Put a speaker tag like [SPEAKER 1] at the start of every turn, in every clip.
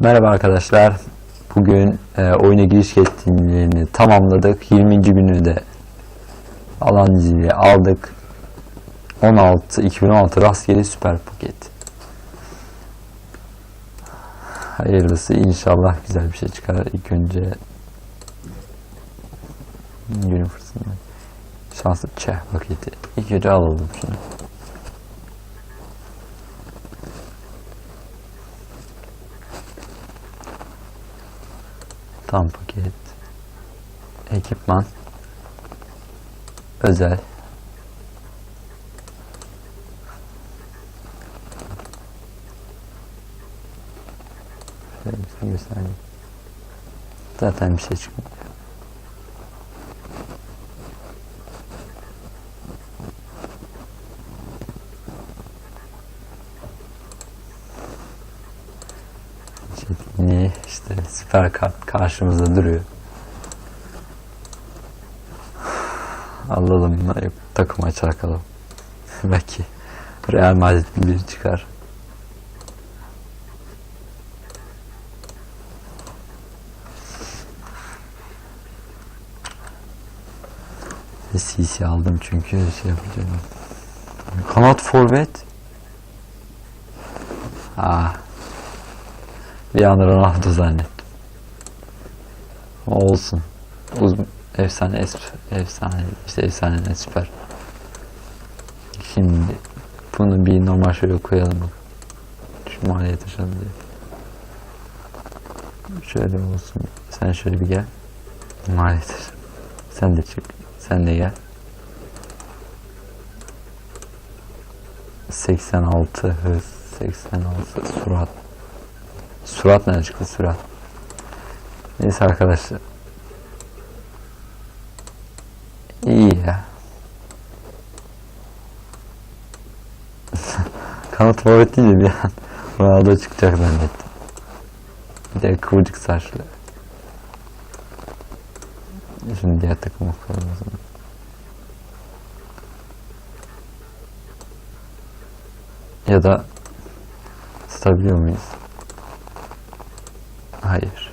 [SPEAKER 1] Merhaba arkadaşlar. Bugün e, oyuna giriş etkinliğini tamamladık. 20. günü de alan zili aldık. 16 2016 rastgele süper paket. Hayırlısı inşallah güzel bir şey çıkar. İlk önce günün fırsatını şanslı çeh paketi. İlk önce alalım şunu. Tam paket. Ekipman. Özel. Şöyle bir göstereyim. Zaten bir şey çıkmıyor. Çetinliği işte süper kart karşımızda duruyor. Alalım mı? Yok, takım açar alalım. Belki Real Madrid'in biri çıkar. CC aldım çünkü şey yapacağım. Kanat forvet. Ah. Bir an Ronaldo zannettim. Ama olsun. Uz efsane esp efsane işte efsane süper. Şimdi bunu bir normal şöyle koyalım. Şu maliye taşıyalım diye. Şöyle olsun. Sen şöyle bir gel. Maliye taşı. Sen de çık. Sen de gel. 86 hız, 86 surat. Surat nereden çıktı surat? Neyse arkadaşlar. İyi ya. Kanat forvet değil de bir an Ronaldo çıkacak zannettim. Bir de kıvırcık saçlı. Şimdi diğer takıma koyalım o zaman. Ya da satabiliyor muyuz? Hayır.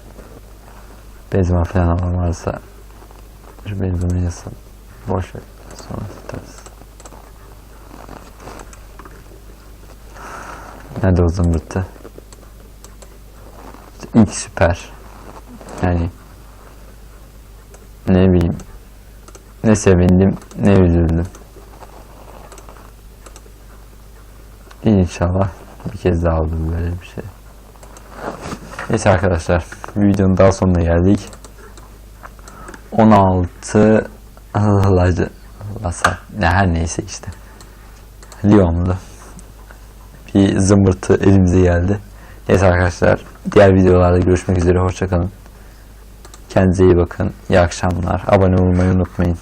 [SPEAKER 1] Benzema falan alan varsa şu Benzema yazsın. Boş ver. Sonra tutarız. Nerede o zımbırtı? İşte süper. Yani ne bileyim ne sevindim ne üzüldüm. İnşallah bir kez daha olur böyle bir şey. Neyse arkadaşlar videonun daha sonuna geldik. 16 Lacı Lasa ne her neyse işte. Lyon'lu bir zımbırtı elimize geldi. Neyse arkadaşlar diğer videolarda görüşmek üzere hoşçakalın. Kendinize iyi bakın. İyi akşamlar. Abone olmayı unutmayın.